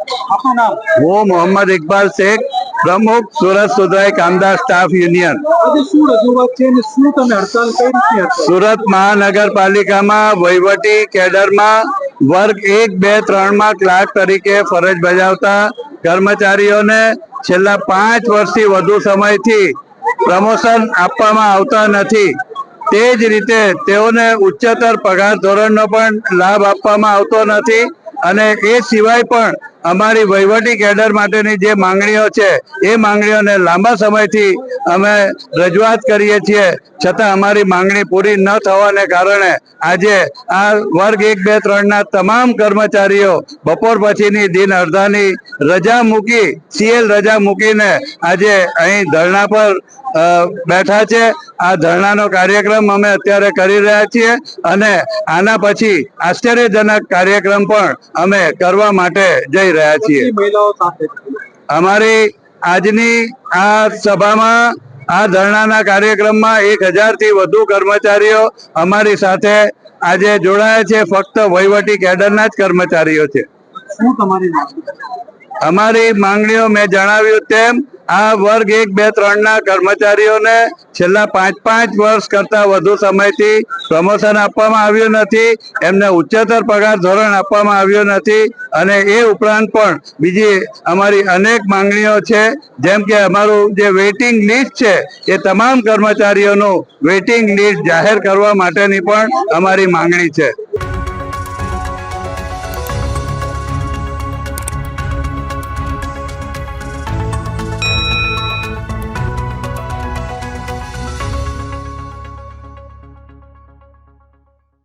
આપનું નામ? હું મોહમ્મદ ઇકબાલ શેખ પ્રમુખ સુરત સુધરાઈ કામદાર સ્ટાફ યુનિયન. સુરત મહાનગરપાલિકામાં વહીવટી કેડરમાં વર્ગ એક બે ત્રણમાં ક્લાર્ક તરીકે ફરજ બજાવતા કર્મચારીઓને છેલ્લા પાંચ વર્ષથી વધુ સમયથી પ્રમોશન આપવામાં આવતા નથી. તે જ રીતે તેઓને ઉચ્ચતર પગાર ધોરણનો પણ લાભ આપવામાં આવતો નથી અને એ સિવાય પણ અમારી વહીવટી કેડર માટેની જે માંગણીઓ છે, એ માંગણીઓને લાંબા સમયથી અમે રજૂઆત કરીએ છીએ. છતાં અમારી માંગણી પૂરી ન થવાને કારણે આજે આ વર્ગ એક, બે, ત્રણના તમામ કર્મચારીઓ બપોર પછીની દિન અડધાની રજા મૂકી, સીએલ રજા મૂકીને આજે અહીં ધરણા પર બેઠા છે. આ ધરણાનો કાર્યક્રમ અમે અત્યારે કરી રહ્યા છીએ અને આના પછી આશ્ચર્યજનક કાર્યક્રમ પણ અમે કરવા માટે જઈ રહ્યા છીએ. અમારી આજની આ સભામાં આ ધરણાના કાર્યક્રમમાં એક હજારથી વધુ કર્મચારીઓ અમારી સાથે આજે જોડાયા છે. ફક્ત વહીવટી કેડરના જ કર્મચારીઓ છે. શું તમારી માંગ? અમારી માંગણીઓ મેં જણાવ્યું તેમ આ વર્ગ એક, બે, ત્રણના કર્મચારીઓને છેલ્લા પાંચ પાંચ વર્ષ કરતા વધુ સમયથી પ્રમોશન આપવામાં આવ્યું નથી. એમને ઉચ્ચતર પગાર ધોરણ આપવામાં આવ્યું નથી. અને એ ઉપરાંત પણ બીજી અમારી અનેક માંગણીઓ છે. જેમ કે અમારું જે વેઇટિંગ લિસ્ટ છે, એ તમામ કર્મચારીઓનું વેઇટિંગ લિસ્ટ જાહેર કરવા માટેની પણ અમારી માંગણી છે.